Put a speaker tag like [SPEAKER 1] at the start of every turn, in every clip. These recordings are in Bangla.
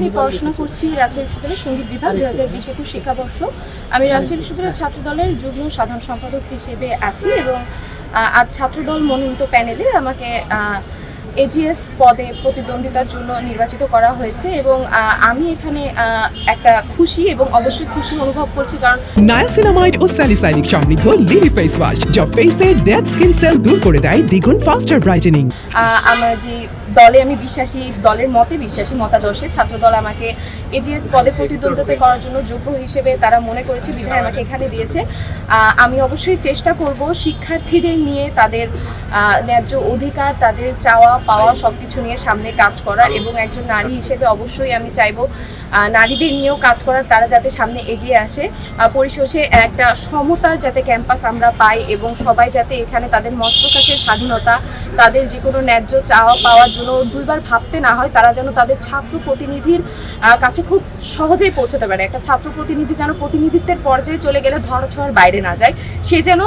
[SPEAKER 1] আমি পড়াশোনা করছি রাজশাহী বিশ্ববিদ্যালয়ের সংগীত বিভাগ দু হাজার বিশ একুশ শিক্ষাবর্ষ। আমি রাজশাহী বিশ্ববিদ্যালয়ের ছাত্রদলের যুগ্ম সাধারণ সম্পাদক হিসেবে আছি এবং আজ ছাত্রদল মনোনীত প্যানেলে আমাকে এজিএস পদে প্রতিদ্বন্দ্বিতার জন্য নির্বাচিত করা হয়েছে এবং আমি এখানে একটা খুশি এবং অবশ্যই খুশি অনুভব করছি কারণ
[SPEAKER 2] নায়াসিনামাইড ও স্যালিসাইনিক সমৃদ্ধ লিলি ফেস ওয়াশ যা ফেসের ডেড স্কিন সেল দূর করে দেয় দ্বিগুণ ফাস্টার ব্রাইটেনিং
[SPEAKER 1] আমার যে দলে আমি বিশ্বাসী দলের মতে বিশ্বাসী মতাদর্শে ছাত্রদল আমাকে এজিএস পদে প্রতিদ্বন্দ্বিতা করার জন্য যোগ্য হিসেবে তারা মনে করেছে বিধায় আমাকে এখানে দিয়েছে। আমি অবশ্যই চেষ্টা করব শিক্ষার্থীদের নিয়ে তাদের ন্যায্য অধিকার তাদের চাওয়া পাওয়া সব কিছু নিয়ে সামনে কাজ করার এবং একজন নারী হিসেবে অবশ্যই আমি চাইব নারীদের নিয়েও কাজ করার তারা যাতে সামনে এগিয়ে আসে। পরিশেষে একটা সমতার যাতে ক্যাম্পাস আমরা পাই এবং সবাই যাতে এখানে তাদের মত প্রকাশের স্বাধীনতা তাদের যে কোনো ন্যায্য চাওয়া পাওয়ার জন্য দুইবার ভাবতে না হয় তারা যেন তাদের ছাত্র প্রতিনিধির কাছে খুব সহজেই পৌঁছাতে পারে। একটা ছাত্র প্রতিনিধি যেন প্রতিনিধিত্বের পর্যায়ে চলে গেলে ধরাছোঁয়ার বাইরে না যায় সে যেন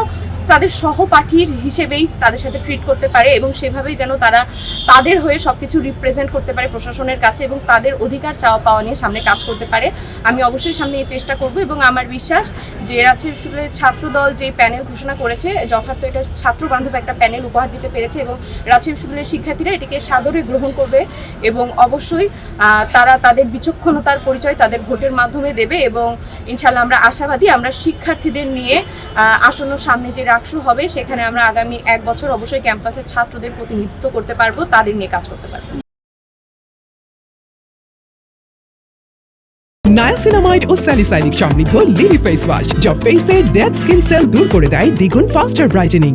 [SPEAKER 1] তাদের সহপাঠীর হিসেবেই তাদের সাথে ট্রিট করতে পারে এবং সেভাবেই যেন তারা তাদের হয়ে সব কিছু রিপ্রেজেন্ট করতে পারে প্রশাসনের কাছে এবং তাদের অধিকার চাওয়া পাওয়া নিয়ে সামনে কাজ করতে পারে। আমি অবশ্যই সামনে এই চেষ্টা করব এবং আমার বিশ্বাস যে রাজশাহী বিশ্ববিদ্যালয়ের ছাত্রদল যে প্যানেল ঘোষণা করেছে, যথার্থ এটা ছাত্র বান্ধব একটা প্যানেল উপহার দিতে পেরেছে এবং রাজশাহী বিশ্ববিদ্যালয়ের শিক্ষার্থীরা এটিকে সাদরে গ্রহণ করবে এবং অবশ্যই তারা তাদের বিচক্ষণতার পরিচয় তাদের ভোটের মাধ্যমে দেবে এবং ইনশাল্লাহ আমরা আশাবাদী আমরা শিক্ষার্থীদের নিয়ে আসন্ন সামনে যে রাকসু হবে সেখানে আমরা আগামী এক বছর অবশ্যই ক্যাম্পাসের ছাত্রদের প্রতিনিধিত্ব করতে পারব। তাদের নিয়ে কাজ করতে পারব।
[SPEAKER 2] নায়াসিনামাইড ও স্যালিসাইলিক সমৃদ্ধ লিলি ফেস ওয়াশ যা ফেসের ডেড স্কিন সেল দূর করে দেয় দ্বিগুণ ফাস্টার ব্রাইটেনিং